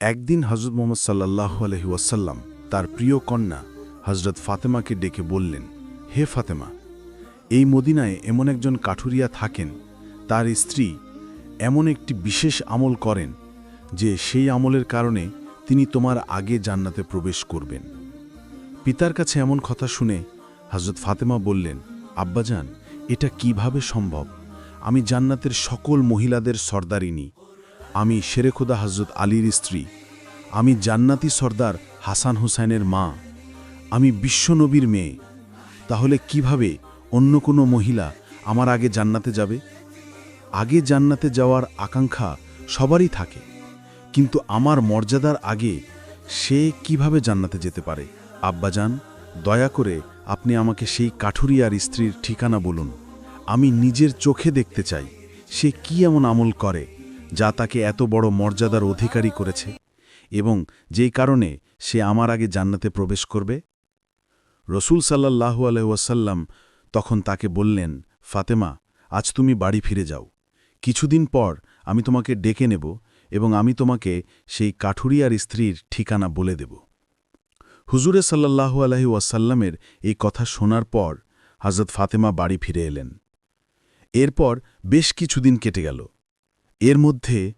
একদিন হজরত মোহাম্মদ সাল্লাহ আলহি ওয়াসাল্লাম তার প্রিয় কন্যা হজরত ফাতেমাকে ডেকে বললেন, হে ফাতেমা, এই মদিনায় এমন একজন কাঠুরিয়া থাকেন, তার স্ত্রী এমন একটি বিশেষ আমল করেন, যে সেই আমলের কারণে তিনি তোমার আগে জান্নাতে প্রবেশ করবেন। পিতার কাছে এমন কথা শুনে হজরত ফাতেমা বললেন, আব্বাজান, এটা কীভাবে সম্ভব? আমি জান্নাতের সকল মহিলাদের সর্দারিনী আমি শেরেখুদা হজরত আলীর স্ত্রী। আমি জান্নাতি সর্দার হাসান হুসাইনের মা। আমি বিশ্বনবীর মেয়ে। তাহলে কীভাবে অন্য কোনো মহিলা আমার আগে জান্নাতে যাবে? আগে জান্নাতে যাওয়ার আকাঙ্ক্ষা সবারই থাকে। কিন্তু আমার মর্যাদার আগে সে কীভাবে জান্নাতে যেতে পারে? আব্বাজান, দয়া করে আপনি আমাকে সেই কাঠুরিয়ার স্ত্রীর ঠিকানা বলুন। আমি নিজের চোখে দেখতে চাই। সে কি এমন আমল করে? যা তাকে এত বড় মর্যাদার অধিকারী করেছে এবং যেই কারণে সে আমার আগে জান্নাতে প্রবেশ করবে? রসুল সাল্লাহু আলহাসাল্লাম তখন তাকে বললেন, ফাতেমা, আজ তুমি বাড়ি ফিরে যাও। কিছুদিন পর আমি তোমাকে ডেকে নেব এবং আমি তোমাকে সেই কাঠুরিয়ার স্ত্রীর ঠিকানা বলে দেব। হুজুরে সাল্লাহু আলহি ওয়াসাল্লামের এই কথা শোনার পর হজরত ফাতেমা বাড়ি ফিরে এলেন। এরপর বেশ কিছুদিন কেটে গেল। এর মধ্যে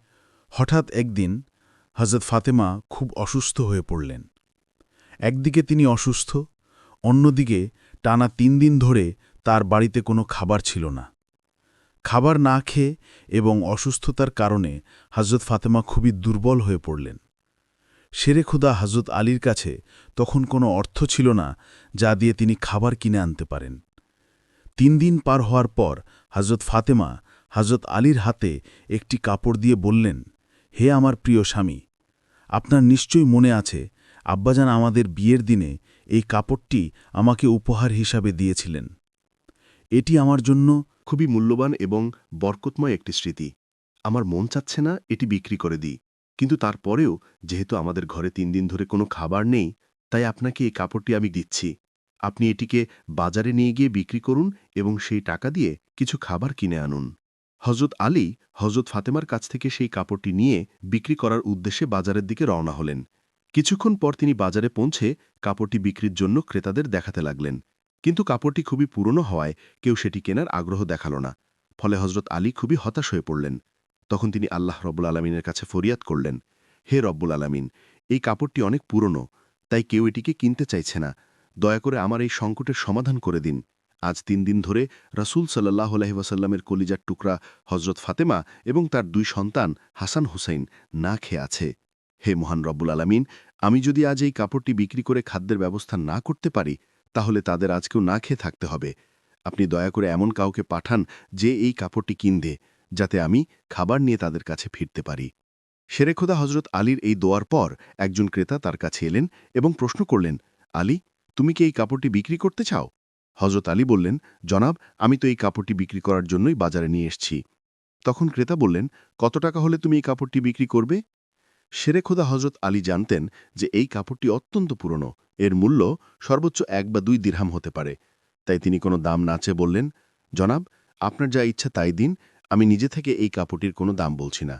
হঠাৎ একদিন হজরত ফাতেমা খুব অসুস্থ হয়ে পড়লেন। একদিকে তিনি অসুস্থ, অন্যদিকে টানা তিন দিন ধরে তার বাড়িতে কোনো খাবার ছিল না। খাবার না খেয়ে এবং অসুস্থতার কারণে হজরত ফাতেমা খুবই দুর্বল হয়ে পড়লেন। শেরেখুদা হজরত আলীর কাছে তখন কোনো অর্থ ছিল না যা দিয়ে তিনি খাবার কিনে আনতে পারেন। তিন দিন পার হওয়ার পর হজরত ফাতেমা হজরত আলীর হাতে একটি কাপড় দিয়ে বললেন, হে আমার প্রিয় স্বামী, আপনার নিশ্চয়ই মনে আছে, আব্বাজান আমাদের বিয়ের দিনে এই কাপড়টি আমাকে উপহার হিসাবে দিয়েছিলেন। এটি আমার জন্য খুবই মূল্যবান এবং বরকতময় একটি স্মৃতি। আমার মন চাচ্ছে না এটি বিক্রি করে দিই। কিন্তু তারপরেও, যেহেতু আমাদের ঘরে তিন দিন ধরে কোনো খাবার নেই, তাই আপনাকে এই কাপড়টি আমি দিচ্ছি। আপনি এটিকে বাজারে নিয়ে গিয়ে বিক্রি করুন এবং সেই টাকা দিয়ে কিছু খাবার কিনে আনুন। হজরত আলী হজরত ফাতেমার কাছ থেকে সেই কাপড়টি নিয়ে বিক্রি করার উদ্দেশ্যে বাজারের দিকে রওনা হলেন। কিছুক্ষণ পর তিনি বাজারে পৌঁছে কাপড়টি বিক্রির জন্য ক্রেতাদের দেখাতে লাগলেন। কিন্তু কাপড়টি খুবই পুরনো হওয়ায় কেউ সেটি কেনার আগ্রহ দেখাল না। ফলে হজরত আলী খুবই হতাশ হয়ে পড়লেন। তখন তিনি আল্লাহ রব্বুল আলমিনের কাছে ফরিয়াদ করলেন, হে রব্বুল আলমিন, এই কাপড়টি অনেক পুরনো, তাই কেউ এটিকে কিনতে চাইছে না। দয়া করে আমার এই সংকটের সমাধান করে দিন। আজ তিন দিন ধরে রাসুল সাল্লাহ আলহিবাসাল্লামের কলিজার টুকরা হজরত ফাতেমা এবং তার দুই সন্তান হাসান হুসাইন না খেয়ে আছে। হে মহান রব্বুল আলমিন, আমি যদি আজ এই কাপড়টি বিক্রি করে খাদ্যের ব্যবস্থা না করতে পারি, তাহলে তাদের আজকেও না খেয়ে থাকতে হবে। আপনি দয়া করে এমন কাউকে পাঠান যে এই কাপড়টি কিনবে, যাতে আমি খাবার নিয়ে তাদের কাছে ফিরতে পারি। শেরেখোদা হজরত আলীর এই দোয়ার পর একজন ক্রেতা তার কাছে এলেন এবং প্রশ্ন করলেন, আলী, তুমি কি এই কাপড়টি বিক্রি করতে চাও? হজরত আলী বললেন, জনাব, আমি তো এই কাপড়টি বিক্রি করার জন্যই বাজারে নিয়ে এসছি। তখন ক্রেতা বললেন, কত টাকা হলে তুমি এই কাপড়টি বিক্রি করবে? শেরেখোদা হজরত আলী জানতেন যে এই কাপড়টি অত্যন্ত পুরনো। এর মূল্য সর্বোচ্চ এক বা দুই দিরহাম হতে পারে। তাই তিনি কোনো দাম না চেয়ে বললেন, জনাব, আপনার যা ইচ্ছা তাই দিন, আমি নিজে থেকে এই কাপড়টির কোনো দাম বলছি না।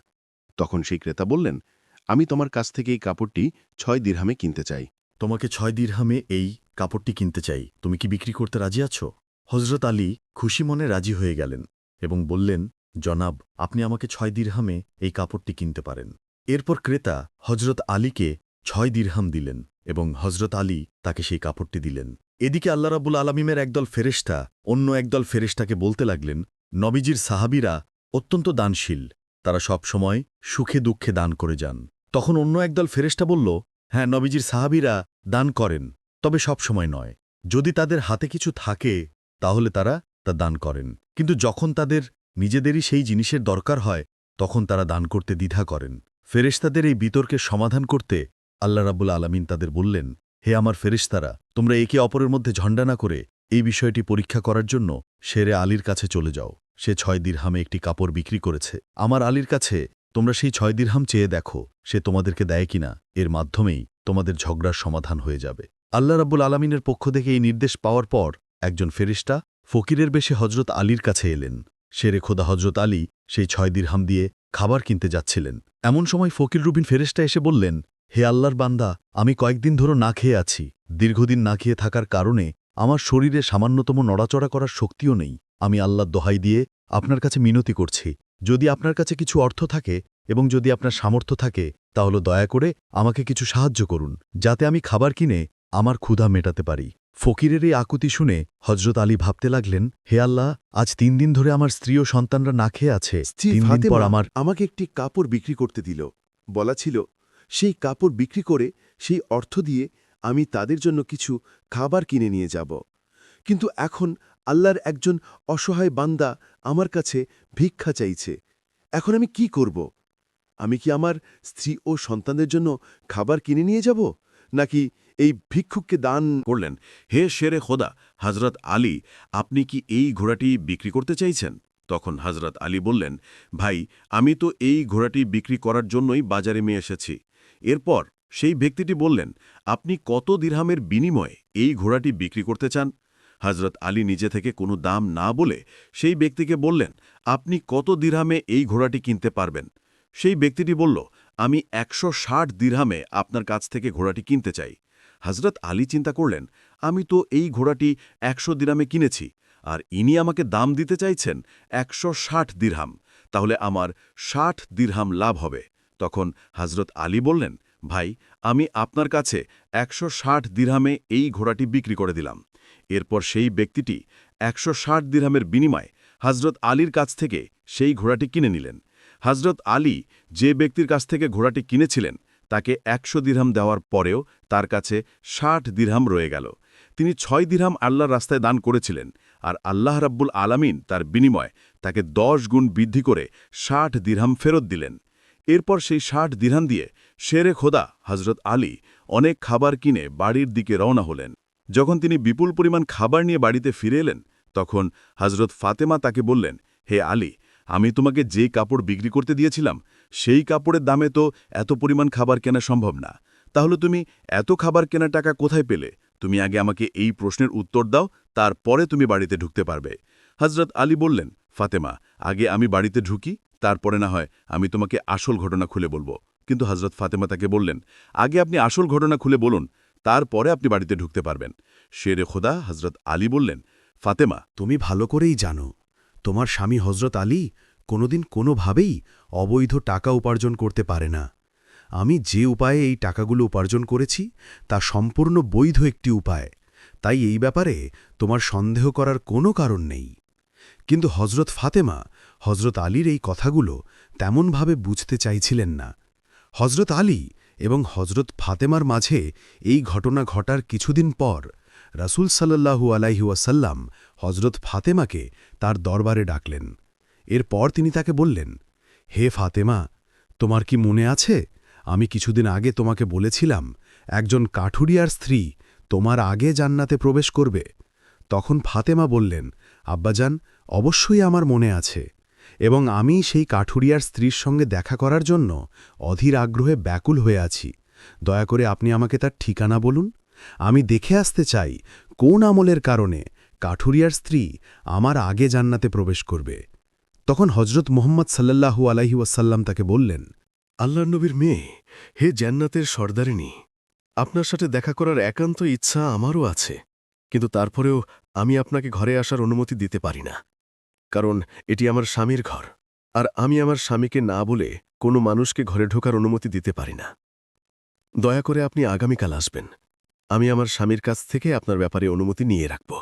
তখন সেই ক্রেতা বললেন, আমি তোমার কাছ থেকে এই কাপড়টি ছয় দিরহামে কিনতে চাই। তোমাকে ছয় দিরহামে এই কাপড়টি কিনতে চাই। তুমি কি বিক্রি করতে রাজি আছো? হজরত আলী খুশি মনে রাজি হয়ে গেলেন এবং বললেন, জনাব, আপনি আমাকে ছয় দিরহামে এই কাপড়টি কিনতে পারেন। এরপর ক্রেতা হজরত আলীকে ছয় দিরহাম দিলেন এবং হজরত আলী তাকে সেই কাপড়টি দিলেন। এদিকে আল্লাহ রাবুল আলমিমের একদল ফেরেস্তা অন্য একদল ফেরেস্তাকে বলতে লাগলেন, নবীজির সাহাবিরা অত্যন্ত দানশীল। তারা সব সময় সুখে দুঃখে দান করে যান। তখন অন্য একদল ফেরেস্তা বলল হ্যাঁ নবীজির সাহাবিরা দান করেন। তবে সব সময় নয়। যদি তাদের হাতে কিছু থাকে, তাহলে তারা তা দান করেন। কিন্তু যখন তাদের নিজেদেরই সেই জিনিসের দরকার হয়, তখন তারা দান করতে দ্বিধা করেন। ফেরেশতাদের এই বিতর্কের সমাধান করতে আল্লাহ রাবুল আলমিন তাদের বললেন, হে আমার ফেরেশতারা, তোমরা একে অপরের মধ্যে ঝণ্ডা না করে এই বিষয়টি পরীক্ষা করার জন্য শেরে আলীর কাছে চলে যাও। সে ছয় দিরহামে একটি কাপড় বিক্রি করেছে। আমার আলীর কাছে তোমরা সেই ছয় দিরহাম চেয়ে দেখো, সে তোমাদেরকে দেয় কিনা। এর মাধ্যমেই তোমাদের ঝগড়ার সমাধান হয়ে যাবে। আল্লাহ রাব্বুল আলমিনের পক্ষ থেকে এই নির্দেশ পাওয়ার পর একজন ফেরিস্টা ফকিরের বেশে হজরত আলীর কাছে এলেন। শেরে খোদা হজরত আলী সেই ছয় দিরহাম দিয়ে খাবার কিনতে যাচ্ছিলেন। এমন সময় ফকির রুবিন ফেরেশতা এসে বললেন, হে আল্লাহর বান্দা, আমি কয়েকদিন ধরে না খেয়ে আছি। দীর্ঘদিন না খেয়ে থাকার কারণে আমার শরীরে সামান্যতম নড়াচড়া করার শক্তিও নেই। আমি আল্লাহর দোহাই দিয়ে আপনার কাছে মিনতি করছি। যদি আপনার কাছে কিছু অর্থ থাকে এবং যদি আপনার সামর্থ্য থাকে, তাহলে দয়া করে আমাকে কিছু সাহায্য করুন, যাতে আমি খাবার কিনে আমার ক্ষুধা মেটাতে পারি। ফকিরের এই আকুতি শুনে হজরত আলী ভাবতে লাগলেন হে আল্লাহ আজ তিন দিন ধরে আমার স্ত্রী ও সন্তানরা না খেয়ে আছে। তিন দিন পর আমার আমাকে একটি কাপড় বিক্রি করতে দিল। বলা ছিল সেই কাপড় বিক্রি করে সেই অর্থ দিয়ে আমি তাদের জন্য কিছু খাবার কিনে নিয়ে যাব। কিন্তু এখন আল্লাহর একজন অসহায় বান্দা আমার কাছে ভিক্ষা চাইছে। এখন আমি কি করব? আমি কি আমার স্ত্রী ও সন্তানদের জন্য খাবার কিনে নিয়ে যাব? নাকি এই ভিক্ষুককে দান করলেন, হে শেরে খোদা হজরত আলী, আপনি কি এই ঘোড়াটি বিক্রি করতে চাইছেন? তখন হজরত আলী বললেন, ভাই, আমি তো এই ঘোড়াটি বিক্রি করার জন্যই বাজারে মেয়ে এসেছি। এরপর সেই ব্যক্তিটি বললেন, আপনি কত দিরহামের বিনিময়ে এই ঘোড়াটি বিক্রি করতে চান? হজরত আলী নিজে থেকে কোনো দাম না বলে সেই ব্যক্তিকে বললেন, আপনি কত দিরহামে এই ঘোড়াটি কিনতে পারবেন? সেই ব্যক্তিটি বলল, আমি একশো ষাট দিরহামে আপনার কাছ থেকে ঘোড়াটি কিনতে চাই। হজরত আলী চিন্তা করলেন, আমি তো এই ঘোড়াটি একশো দিরামে কিনেছি, আর ইনি আমাকে দাম দিতে চাইছেন একশো ষাট দিরহাম, তাহলে আমার ষাট দিরহাম লাভ হবে। তখন হজরত আলী বললেন, ভাই, আমি আপনার কাছে একশো ষাট দিরহামে এই ঘোড়াটি বিক্রি করে দিলাম। এরপর সেই ব্যক্তিটি একশো ষাট দিরহামের বিনিময়ে হজরত আলীর কাছ থেকে সেই ঘোড়াটি কিনে নিলেন। হজরত আলী যে ব্যক্তির কাছ থেকে ঘোড়াটি কিনেছিলেন তাকে একশো দিরহাম দেওয়ার পরেও তার কাছে ষাট দিরহাম রয়ে গেল। তিনি ছয় দিরহাম আল্লাহর রাস্তায় দান করেছিলেন আর আল্লাহ রাব্বুল আলামিন তার বিনিময় তাকে দশ গুণ বৃদ্ধি করে ষাট দিরহাম ফেরত দিলেন। এরপর সেই ষাট দিরহাম দিয়ে শেরে খোদা হজরত আলী অনেক খাবার কিনে বাড়ির দিকে রওনা হলেন। যখন তিনি বিপুল পরিমাণ খাবার নিয়ে বাড়িতে ফিরে এলেন, তখন হজরত ফাতেমা তাকে বললেন, হে আলী, আমি তোমাকে যে কাপড় বিক্রি করতে দিয়েছিলাম সেই কাপড়ের দামে তো এত পরিমাণ খাবার কেনা সম্ভব না। তাহলে তুমি এত খাবার কেনার টাকা কোথায় পেলে? তুমি আগে আমাকে এই প্রশ্নের উত্তর দাও, তারপরে তুমি বাড়িতে ঢুকতে পারবে। হজরত আলী বললেন, ফাতেমা, আগে আমি বাড়িতে ঢুকি, তারপরে না হয় আমি তোমাকে আসল ঘটনা খুলে বলব। কিন্তু হজরত ফাতেমা তাকে বললেন, আগে আপনি আসল ঘটনা খুলে বলুন, তারপরে আপনি বাড়িতে ঢুকতে পারবেন। শেরে খোদা হজরত আলী বললেন, ফাতেমা, তুমি ভালো করেই জানো, তোমার স্বামী হজরত আলী কোনোদিন কোনোভাবেই অবৈধ টাকা উপার্জন করতে পারে না। আমি যে উপায়ে এই টাকাগুলো উপার্জন করেছি, তা সম্পূর্ণ বৈধ একটি উপায়। তাই এই ব্যাপারে তোমার সন্দেহ করার কোনো কারণ নেই। কিন্তু হজরত ফাতেমা হজরত আলীর এই কথাগুলো তেমনভাবে বুঝতে চাইছিলেন না। হজরত আলী এবং হজরত ফাতেমার মাঝে এই ঘটনা ঘটার কিছুদিন পর রাসূল সাল্লাল্লাহু আলাইহি ওয়াসাল্লাম হজরত ফাতেমাকে তার দরবারে ডাকলেন। এরপর তিনি তাকে বললেন হে ফাতেমা, তোমার কি মনে আছে? আমি কিছুদিন আগে তোমাকে বলেছিলাম, একজন কাঠুরিয়ার স্ত্রী তোমার আগে জান্নাতে প্রবেশ করবে। তখন ফাতেমা বললেন, আব্বাজান, অবশ্যই আমার মনে আছে। এবং আমি সেই কাঠুরিয়ার স্ত্রীর সঙ্গে দেখা করার জন্য অধীর আগ্রহে ব্যাকুল হয়ে আছি। দয়া করে আপনি আমাকে তার ঠিকানা বলুন। আমি দেখে আসতে চাই কোন আমলের কারণে কাঠুরিয়ার স্ত্রী আমার আগে জান্নাতে প্রবেশ করবে। তখন হজরত মোহাম্মদ সাল্লাল্লাহু আলাইহি ওয়াসাল্লাম তাকে বললেন আল্লাহ নবীর মেয়ে, হে জান্নাতের সর্দারিনী, আপনার সাথে দেখা করার একান্ত ইচ্ছা আমারও আছে, কিন্তু তারপরেও আমি আপনাকে ঘরে আসার অনুমতি দিতে পারি না, কারণ এটি আমার স্বামীর ঘর, আর আমি আমার স্বামীকে না বলে কোনো মানুষকে ঘরে ঢোকার অনুমতি দিতে পারি না। দয়া করে আপনি আগামীকাল আসবেন, আমি আমার স্বামীর কাছ থেকে আপনার ব্যাপারে অনুমতি নিয়ে রাখব।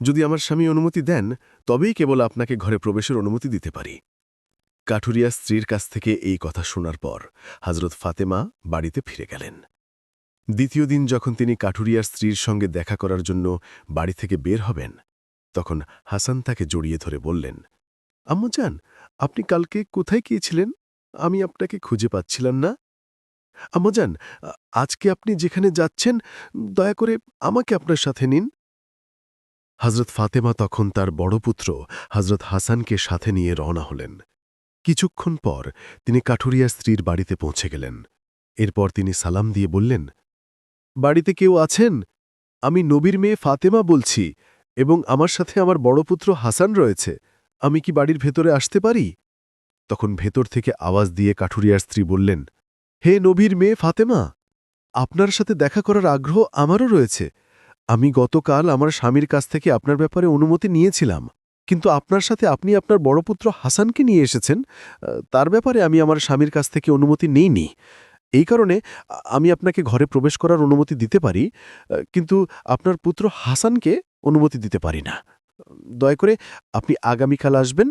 যদি আমার স্বামী অনুমতি দেন, তবেই কেবল আপনাকে ঘরে প্রবেশের অনুমতি দিতে পারি। কাঠুরিয়া স্ত্রীর কাছ থেকে এই কথা শোনার পর হজরত ফাতেমা বাড়িতে ফিরে গেলেন। দ্বিতীয় দিন যখন তিনি কাঠুরিয়ার স্ত্রীর সঙ্গে দেখা করার জন্য বাড়ি থেকে বের হবেন, তখন হাসান তাকে জড়িয়ে ধরে বললেন আম্মুজান আপনি কালকে কোথায় গিয়েছিলেন? আমি আপনাকে খুঁজে পাচ্ছিলাম না। আম্মুজান আজকে আপনি যেখানে যাচ্ছেন, দয়া করে আমাকে আপনার সাথে নিন। হজরত ফাতেমা তখন তার বড় পুত্র হজরত হাসানকে সাথে নিয়ে রওনা হলেন। কিছুক্ষণ পর তিনি কাঠুরিয়ার স্ত্রীর বাড়িতে পৌঁছে গেলেন। এরপর তিনি সালাম দিয়ে বললেন, বাড়িতে কেউ আছেন? আমি নবীর মেয়ে ফাতেমা বলছি এবং আমার সাথে আমার বড় পুত্র হাসান রয়েছে। আমি কি বাড়ির ভেতরে আসতে পারি? তখন ভেতর থেকে আওয়াজ দিয়ে কাঠুরিয়ার স্ত্রী বললেন, হে নবীর মেয়ে ফাতেমা, আপনার সাথে দেখা করার আগ্রহ আমারও রয়েছে। আমি গতকাল আমার স্বামীর কাছ থেকে আপনার ব্যাপারে অনুমতি নিয়েছিলাম, কিন্তু আপনার সাথে আপনি আপনার বড় পুত্র হাসানকে নিয়ে এসেছেন তার ব্যাপারে আমি আমার স্বামীর কাছ থেকে অনুমতি নেইনি। এই কারণে আমি আপনাকে ঘরে প্রবেশ করার অনুমতি দিতে পারি কিন্তু আপনার পুত্র হাসানকে অনুমতি দিতে পারি না। দয়া করে আপনি আগামীকাল আসবেন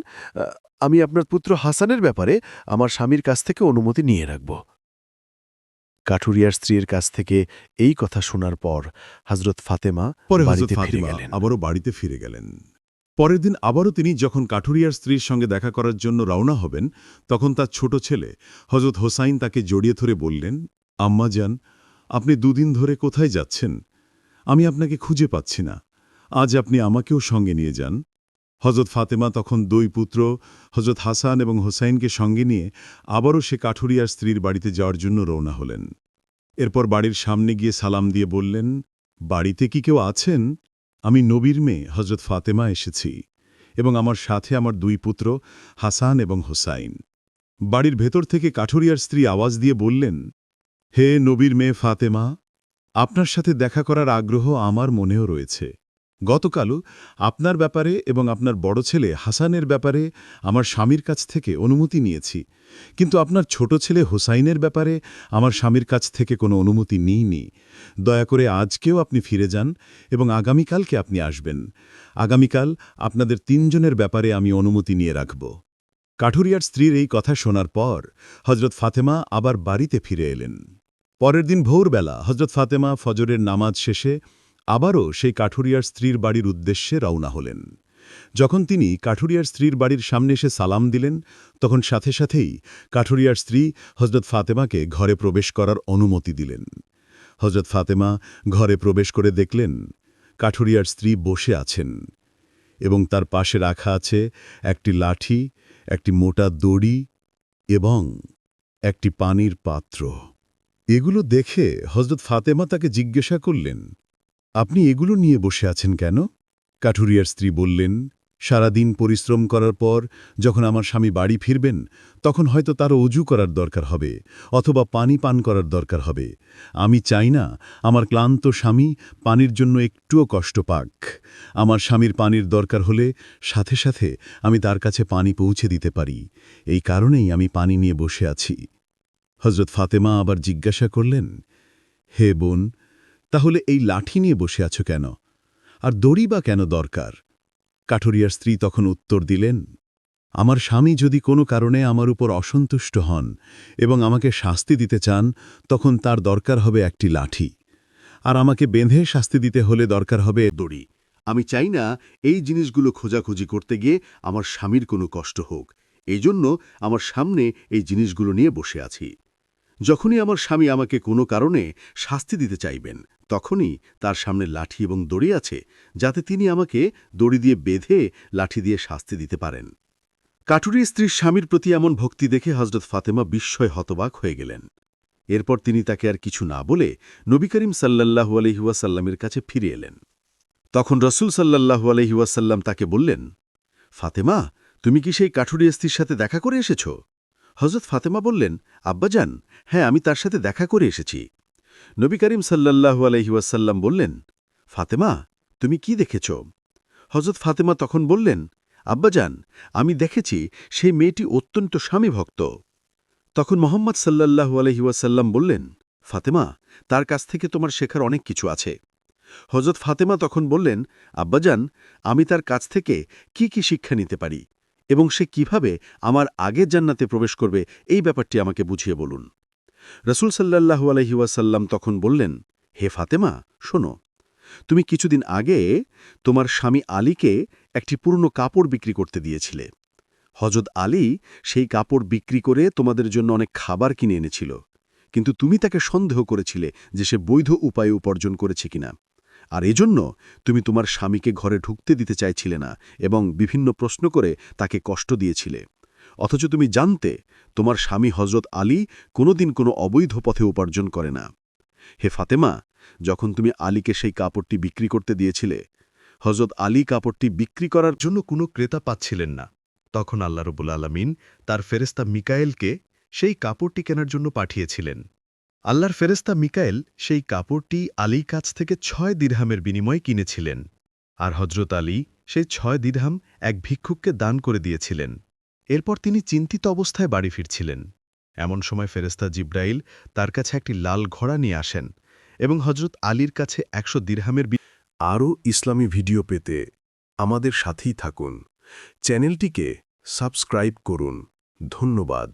আমি আপনার পুত্র হাসানের ব্যাপারে আমার স্বামীর কাছ থেকে অনুমতি নিয়ে রাখব। কাঠুরিয়ার স্ত্রীর কাছ থেকে এই কথা শোনার পর হজরত ফাতেমা পরে হজরত ফাতিমা আবারও বাড়িতে ফিরে গেলেন। পরের দিন আবারও তিনি যখন কাঠুরিয়ার স্ত্রীর সঙ্গে দেখা করার জন্য রওনা হবেন তখন তার ছোট ছেলে হজরত হোসাইন তাকে জড়িয়ে ধরে বললেন আম্মা যান আপনি দুদিন ধরে কোথায় যাচ্ছেন? আমি আপনাকে খুঁজে পাচ্ছি না। আজ আপনি আমাকেও সঙ্গে নিয়ে যান। হজরত ফাতেমা তখন দুই পুত্র হজরত হাসান এবং হোসাইনকে সঙ্গে নিয়ে আবারও সে কাঠুরিয়ার স্ত্রীর বাড়িতে যাওয়ার জন্য রওনা হলেন। এরপর বাড়ির সামনে গিয়ে সালাম দিয়ে বললেন, বাড়িতে কি কেউ আছেন? আমি নবীর মেয়ে হজরত ফাতেমা এসেছি এবং আমার সাথে আমার দুই পুত্র, হাসান এবং হোসাইন। বাড়ির ভেতর থেকে কাঠুরিয়ার স্ত্রী আওয়াজ দিয়ে বললেন, হে নবীর মেয়ে ফাতেমা, আপনার সাথে দেখা করার আগ্রহ আমার মনেও রয়েছে। গতকালও আপনার ব্যাপারে এবং আপনার বড় ছেলে হাসানের ব্যাপারে আমার স্বামীর কাছ থেকে অনুমতি নিয়েছি। কিন্তু আপনার ছোট ছেলে হোসাইনের ব্যাপারে আমার স্বামীর কাছ থেকে কোনো অনুমতি নিইনি। দয়া করে আজকেও আপনি ফিরে যান এবং আগামীকালকে আপনি আসবেন। আগামীকাল আপনাদের তিনজনের ব্যাপারে আমি অনুমতি নিয়ে রাখব। কাঠুরিয়ার স্ত্রীর এই কথা শোনার পর হজরত ফাতেমা আবার বাড়িতে ফিরে এলেন। পরের দিন ভোরবেলা হজরত ফাতেমা ফজরের নামাজ শেষে আবারও সেই কাঠুরিয়ার স্ত্রীর বাড়ির উদ্দেশ্যে রওনা হলেন। যখন তিনি কাঠুরিয়ার স্ত্রীর বাড়ির সামনে এসে সালাম দিলেন, তখন সাথে সাথেই কাঠুরিয়ার স্ত্রী হজরত ফাতেমাকে ঘরে প্রবেশ করার অনুমতি দিলেন। হজরত ফাতেমা ঘরে প্রবেশ করে দেখলেন, কাঠুরিয়ার স্ত্রী বসে আছেন এবং তার পাশে রাখা আছে একটি লাঠি, একটি মোটা দড়ি এবং একটি পানির পাত্র। এগুলো দেখে হজরত ফাতেমা তাকে জিজ্ঞাসা করলেন আপনি এগুলো নিয়ে বসে আছেন কেন? কাঠুরিয়ার স্ত্রী বললেন, সারাদিন পরিশ্রম করার পর যখন আমার স্বামী বাড়ি ফিরবেন, তখন হয়তো তার অজু করার দরকার হবে, অথবা পানি পান করার দরকার হবে। আমি চাই না আমার ক্লান্ত স্বামী পানির জন্য একটুও কষ্ট পাক। আমার স্বামীর পানির দরকার হলে সাথে সাথে আমি তার কাছে পানি পৌঁছে দিতে পারি। এই কারণেই আমি পানি নিয়ে বসে আছি। হজরত ফাতেমা আবার জিজ্ঞাসা করলেন, হে বোন তাহলে এই লাঠি নিয়ে বসে আছো কেন? আর দড়ি বা কেন দরকার? কাঠুরিয়ার স্ত্রী তখন উত্তর দিলেন, আমার স্বামী যদি কোনো কারণে আমার উপর অসন্তুষ্ট হন এবং আমাকে শাস্তি দিতে চান, তখন তার দরকার হবে একটি লাঠি। আর আমাকে বেঁধে শাস্তি দিতে হলে দরকার হবে দড়ি। আমি চাই না এই জিনিসগুলো খোঁজাখুঁজি করতে গিয়ে আমার স্বামীর কোনো কষ্ট হোক। এই জন্য আমার সামনে এই জিনিসগুলো নিয়ে বসে আছি। যখনই আমার স্বামী আমাকে কোনো কারণে শাস্তি দিতে চাইবেন তখনই তার সামনে লাঠি এবং দড়ি আছে, যাতে তিনি আমাকে দড়ি দিয়ে বেঁধে লাঠি দিয়ে শাস্তি দিতে পারেন। কাটুরি স্ত্রীর স্বামীর প্রতি এমন ভক্তি দেখে হজরত ফাতেমা বিস্ময় হতবাক হয়ে গেলেন। এরপর তিনি তাকে আর কিছু না বলে নবী করিম সাল্লাহু আলহিউসাল্লামের কাছে ফিরে এলেন। তখন রসুল সাল্লাহু আলহিউসাল্লাম তাকে বললেন, ফাতেমা, তুমি কি সেই কাঠুরি স্ত্রীর সাথে দেখা করে এসেছ? হজরত ফাতেমা বললেন, আব্বাজান হ্যাঁ আমি তার সাথে দেখা করে এসেছি। নবী করিম সাল্লাহু আলহিউসাল্লাম বললেন, ফাতেমা, তুমি কি দেখেছ? হজরত ফাতেমা তখন বললেন, আব্বাজান, আমি দেখেছি সেই মেয়েটি অত্যন্ত স্বামীভক্ত। তখন মোহাম্মদ সাল্লাহু আলহিউসাল্লাম বললেন, ফাতেমা, তার কাছ থেকে তোমার শেখার অনেক কিছু আছে। হজরত ফাতেমা তখন বললেন, আব্বাজান, আমি তার কাছ থেকে কি কি শিক্ষা নিতে পারি এবং সে কীভাবে আমার আগের জান্নাতে প্রবেশ করবে, এই ব্যাপারটি আমাকে বুঝিয়ে বলুন। রসুল সাল্লাহু আলহিউসাল্লাম তখন বললেন, হে ফাতেমা, শোনো, তুমি কিছুদিন আগে তোমার স্বামী আলীকে একটি পুরনো কাপড় বিক্রি করতে দিয়েছিলে। হজরত আলী সেই কাপড় বিক্রি করে তোমাদের জন্য অনেক খাবার কিনে এনেছিল, কিন্তু তুমি তাকে সন্দেহ করেছিলে যে সে বৈধ উপায়ে উপার্জন করেছে কিনা। আর এজন্য তুমি তোমার স্বামীকে ঘরে ঢুকতে দিতে চাইছিলে না এবং বিভিন্ন প্রশ্ন করে তাকে কষ্ট দিয়েছিলে। অথচ তুমি জানতে তোমার স্বামী হজরত আলী কোনোদিন কোনো অবৈধ পথে উপার্জন করে না। হে ফাতেমা, যখন তুমি আলীকে সেই কাপড়টি বিক্রি করতে দিয়েছিলে হজরত আলী কাপড়টি বিক্রি করার জন্য কোনো ক্রেতা পাচ্ছিলেন না। তখন আল্লাহ রবুল আলমিন তার ফেরেস্তা মিকায়েলকে সেই কাপড়টি কেনার জন্য পাঠিয়েছিলেন। আল্লাহর ফেরেস্তা মিকায়েল সেই কাপড়টি আলীর কাছ থেকে ছয় দিরহামের বিনিময়ে কিনেছিলেন। আর হজরত আলী সেই ছয় দিরহাম এক ভিক্ষুককে দান করে দিয়েছিলেন। এরপর তিনি চিন্তিত অবস্থায় বাড়ি ফিরছিলেন। এমন সময় ফেরেস্তা জিব্রাইল তার কাছে একটি লাল ঘোড়া নিয়ে আসেন এবং হজরত আলীর কাছে একশো দিরহামের আরও ইসলামী ভিডিও পেতে আমাদের সাথেই থাকুন। চ্যানেলটিকে সাবস্ক্রাইব করুন। ধন্যবাদ।